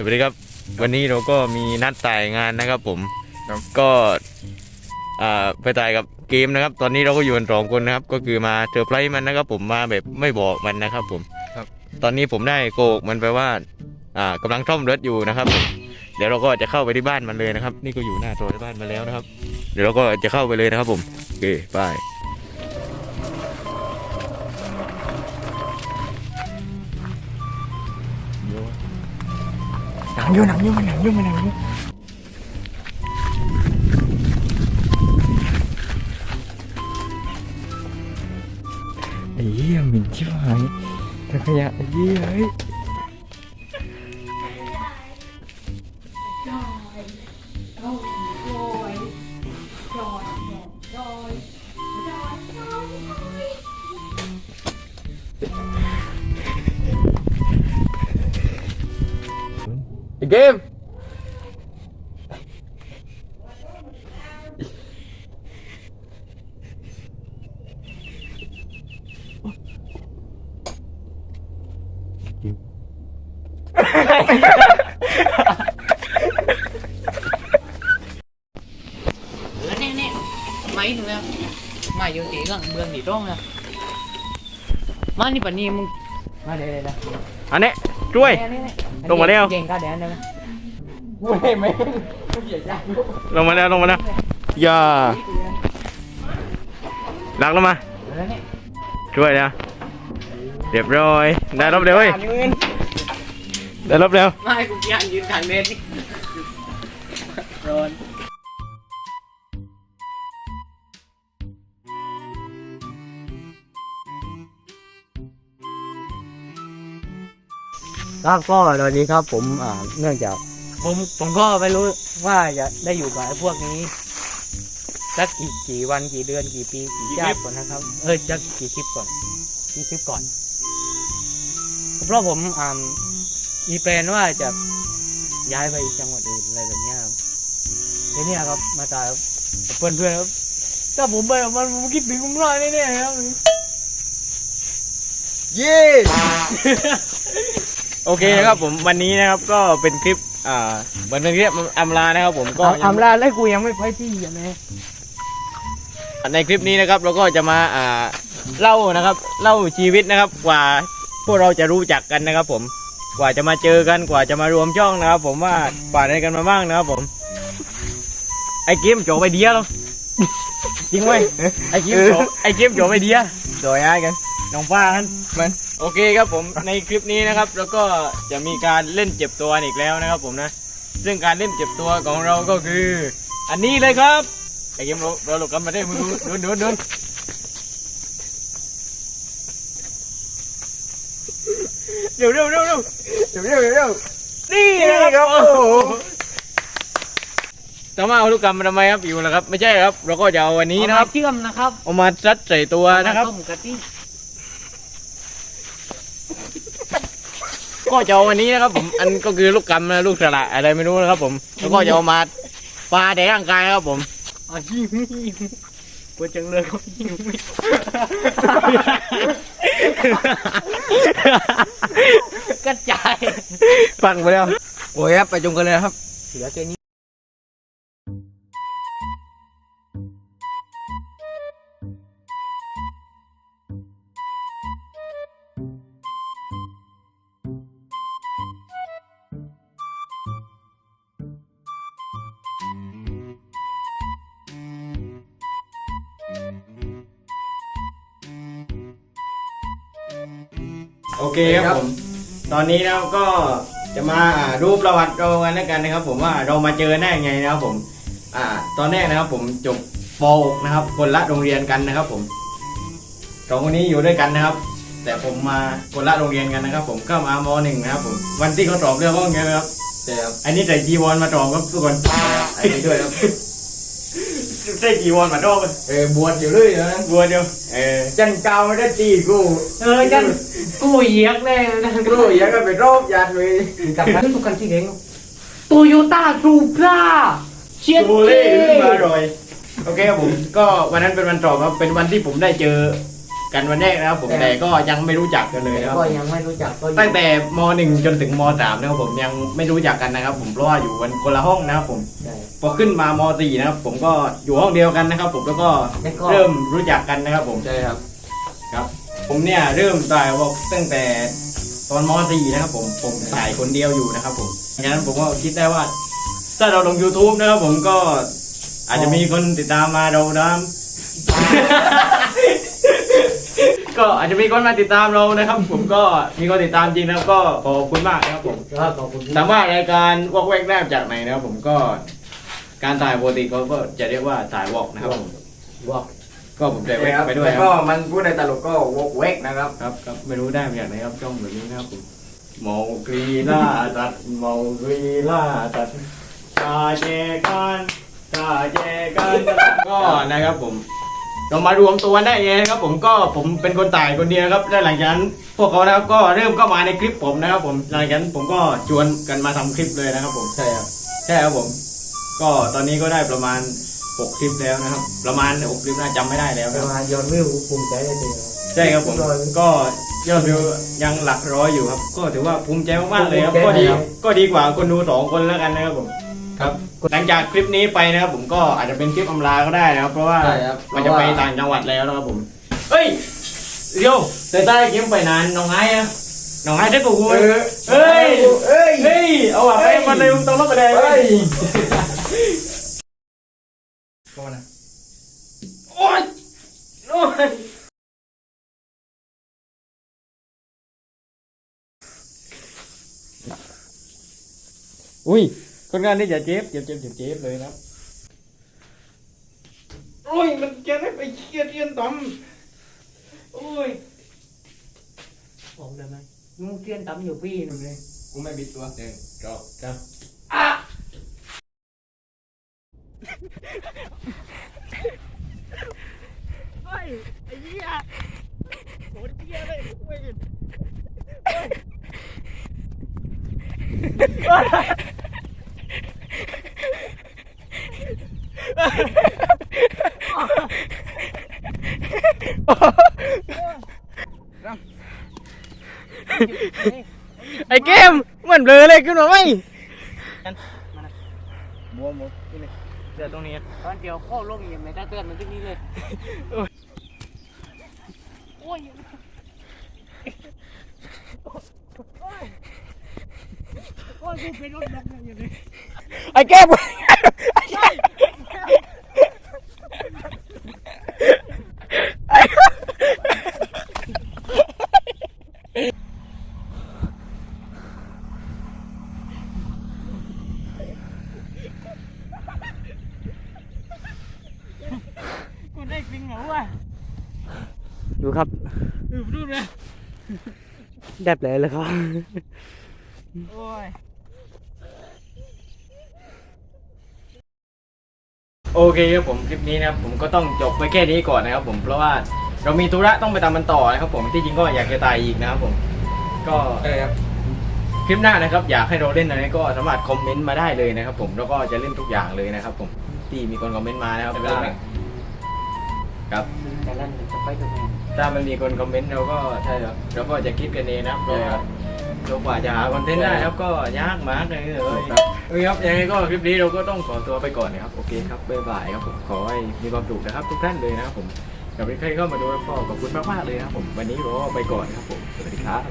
สวัสดีครับ วันนี้เราก็มีนัดถ่ายงานนะครับผมครับ ก็อ่าไปถ่ายกับเกมนะครับ ตอนนี้เราก็อยู่กันสองคนนะครับ ก็คือมาเจอไพรส์มันนะครับ ผมมาแบบไม่บอกมันนะครับ ผมครับ ตอนนี้ผมได้โกหกมันไปว่าอ่ากำลังท่อมรถอยู่นะครับผมเดี๋ยวเราก็จะเข้าไปที่บ้านมันเลยนะครับ นี่ก็อยู่หน้าตัวที่บ้านมาแล้วนะครับ เดี๋ยวเราก็จะเข้าไปเลยนะครับ ผมโอเคไป หนังอยู่หนังอยู่มันหนังอยู่มั นหนังอยู่ไอ้เหี้ยหมิ่นชิบหายถังขยะไอ้เหี้ยเฮ้ยไอ้เกมเออเนี่ยเนี่ยไม่ถูกแล้วไม่อยู่ตีกังเมืองตีตรงนะมานี่ปะนี่มึงมาเดี๋ยวเดี๋ยวเดี๋ยวอันนี้ช่วยเนี่ยเนี่ยเนี่ยลงมาแล้วเก่งกาแดนได้ไหมเว้ยไม่ลงมาแล้วลงมาแล้วอย่าหลักลงมาเออเนี่ยช่วยนะเรียบร้อยได้รอบเดียวเว้ยได้รอบเดียวไม่กูเกียนยืนทางเดินนี่ร้อน ครับก็ตอนนี้ครับผมอ่าเนื่องจาก ผมผมก็ไม่รู้ว่าจะได้อยู่กับไอ้พวกนี้สักกี่กี่วันกี่เดือนกี่ปีกี่ชาติก่อนนะครับ เออจะกี่คลิปก่อนกี่คลิปก่อนเพราะผมอ่ามีแปลนว่าจะย้ายไปจังหวัดอื่นอะไรแบบนี้ครับทีเนี้ยครับมาตายเพื่อนเพื่อนครับถ้าผมไปมันผมคิดถึงผมร้อยแน่ๆครับเย้ โอเคนะครับผมวันนี้นะครับก็เป็นคลิปอ่าวันเป็นคลิปอำลานะครับผมก็ก็อำลาแล้วกูยังไม่ไปที่ยังไงในคลิปนี้นะครับเราก็จะมาอ่าเล่านะครับ เล่าชีวิตนะครับกว่าพวกเราจะรู้จักกันนะครับ ผมกว่าจะมาเจอกันกว่าจะมารวมช่องนะครับ ผมว่าป่านอะไรกันมาบ้างนะครับ ผม ไอ้เกมโจไปเดียหรอจริงไหมไอ้เกมโจไอ้เกมโจไปเดียโดยอ้ายกัน น้องป้ากันมันโอเคครับผมในคลิปนี้นะครับ แล้วก็จะมีการเล่นเจ็บตัวอีกแล้วนะครับ ผมนะซึ่งการเล่นเจ็บตัวของเราก็คือ อันนี้เลยครับไอ้เกมเราเราหลบกันมาได้มือดูดูดูเดี๋ยวเร็วเร็วเร็วเดี๋ยวเดี๋ยวเดี๋ยวนี่นะครับโอ้โหจะมาเอาลูกกรรมมาทำไมครับอยู่แล้วครับ ไม่ใช่ครับ เราก็จะเอาวันนี้นะครับเชื่อมนะครับเอามาซัดใส่ตัวนะครับต้มกะทิ ก็จะเอาวันนี้นะครับผม อันก็คือลูกกำนะลูกสละอะไรไม่รู้นะครับผมแล้วก็จะเอามาปาในร่างกายนะครับผมอะหิวหิวปวดจังเลยครับหิวไม่กระจายฟังไปแล้วโอ้ยครับไปจงกันเลยนะครับ เหลือแค่นี้ โอเคครับผม ตอนนี้นะครับก็จะมารูปประวัติเรากันแล้วกันนะครับ ผมว่าเรามาเจอได้ยังไงนะครับผม อ่า ตอนแรกนะครับผมจบป .6 นะครับ คนละโรงเรียนกันนะครับ ผมสองคนนี้อยู่ด้วยกันนะครับ แต่ผมมาคนละโรงเรียนกันนะครับ ผมก็มามหนึ่งนะครับ ผม วันที่เขาสอบเรื่องห้องไงครับ แต่ครับอันนี้ใส่จีวรมาตอบครับทุกคนอันนี้ด้วยครับใส่จีวรมาตอบเออบวชอยู่เลยนะบัวเดียว เออจันเกาไม่ได้ตีกูเออจันกูเหยียกเลยนะกูอยากจะไปรอบยัดเลยกลับมาทุกกันที่เก่งโตโยต้าทูปราเชียร์โบเล่ขึ้นมาอร่อย โอเคครับผม ก็วันนั้นเป็นวันสอบครับ เป็นวันที่ผมได้เจอ กันวันแรกนะครับผมแต่แต่ก็ยังไม่รู้จักกันเลยนะครับก็ยังไม่รู้จักก็อยู่ตั้งแต่มหนึ่งจนถึงมสามนะครับผมยังไม่รู้จักกันนะครับ ผมเพราะว่าอยู่กันคนละห้องนะครับผมใช่พอขึ้นมามสี่นะครับ ผมก็อยู่ห้องเดียวกันนะครับ ผมแล้วก็แล้วก็เริ่มรู้จักกันนะครับ ผมใช่ครับครับ ผมเนี่ยเริ่มถ่ายวอล์กตั้งแต่ตอนมสี่นะครับ ผมผมถ่ายคนเดียวอยู่นะครับ ผมงั้นผมก็คิดได้ว่า ถ้าเราลง YouTube นะครับผมก็อาจจะมีคนติดตามมาเรานะ ก็อาจจะมีคนมาติดตามเรานะครับ ผมก็มีคนติดตามจริงนะครับก็ขอบคุณมากนะครับผมก็ขอบคุณถามว่ารายการวอกแวกได้มาจากไหนนะครับผมก็การถ่ายปกติเขาก็จะเรียกว่าถ่ายวอกนะครับผมบอกก็ผมจะแวกไปด้วยคก็รับมันพูดในตลกก็วกเวกนะครับครับครับไม่รู้ได้มาจากไหนครับช่องแบบนี้นะครับผมเมากรีล่าตัดเมากรีล่าตัดกาเจกันกาเจกันก็นะครับผม เรามารวมตัวได้เองนะครับผมก็ผมเป็นคนถ่ายคนเดียวครับแล้วหลังจากนั้นพวกเขานะครับก็เริ่มเข้ามาในคลิปผมนะครับ ผมหลังจากนั้นผมก็ชวนกันมาทำคลิปเลยนะครับ ผมใช่ครับใช่ครับผม ก็ตอนนี้ก็ได้ประมาณ6คลิปแล้วนะครับ ประมาณ6คลิปนะจำไม่ได้แล้วปนะคระรับมาณยอดวิวภูมิใจได้เลยครับ ใช่ครับผมก็ยอดวิวยังหลักร้อยอยู่ครับ ก็ถือว่าภูมิใจมากๆเลยครับภูก็มิใจดีครับ ก็ดีกว่าคนดูสองคนแล้วกันนะครับผมครับ หลังจากคลิปนี้ไปนะครับผมก็อาจจะเป็นคลิปอำลาก็ได้นะครับ เพราะว่าใช่ครับมันจะไปต่างจังหวัดแล้วนะครับผมเฮ้ยเดี๋ยวแต่ใต้คลิปไปนานน้องไอ้อะน้องไอ้ได้กูคุยเฮ้ยเอ้ยเฮ้ยเอาอะไปมาเลยต้องรถไปเลยเฮ้ยก็มานะโอ๊ยโอ๊ยอุ้ย คนงานนี่อย่าเจ็บเจ็บเจ็บเจ็บเจ็บเลยนะครับโอ้ยมันจะได้ไปเครียดเรียนต่ำโอ้ยบอกได้ไหมมึงเกลียนตำอยู่พี่หนึ่งเลยกูไม่บิดตัวหนึ่งจบครับไอ้เกมเหมือนเบลอเลยขึ้นมาไหมบัวหมดที่นี่เดี๋ยวตรงนี้ตอนเดียวข้อลงอย่างไรตาเตือนมันที่นี่เลยโอ้ยไอ้แก้ม ดูครับ ดูเลยแดบเลยเลยครับโอ้ย โอเคครับผมคลิปนี้นะครับผมก็ต้องจบไปแค่นี้ก่อนนะครับผมเพราะว่าเรามีธุระต้องไปตามมันต่อนะครับผมที่จริงก็อยากจะตายอีกนะครับผมก็ใช่ครับคลิปหน้านะครับ อยากให้เราเล่นอะไรก็สามารถคอมเมนต์มาได้เลยนะครับผมแล้วก็จะเล่นทุกอย่างเลยนะครับผมที่มีคนคอมเมนต์มานะครับถ้า ครับ แต่ละหนึ่งจะไปตรงไหนถ้าไม่มีคนคอมเมนต์เราก็ใช่ครับเราก็จะคิดกันเองนะครับเพราะว่าเรากว่าจะหาคอนเทนต์ได้ครับก็ยากมากเลยเลยโอเคครับยังไงก็คลิปนี้เราก็ต้องขอตัวไปก่อนนะครับโอเคครับบ๊ายบายครับผมขอให้มีความสุขนะครับทุกท่านเลยนะครับผมกับใครเข้ามาดูแล้วก็ขอบคุณมากๆเลยนะครับผมวันนี้เราก็ไปก่อนครับผมสวัสดีครับ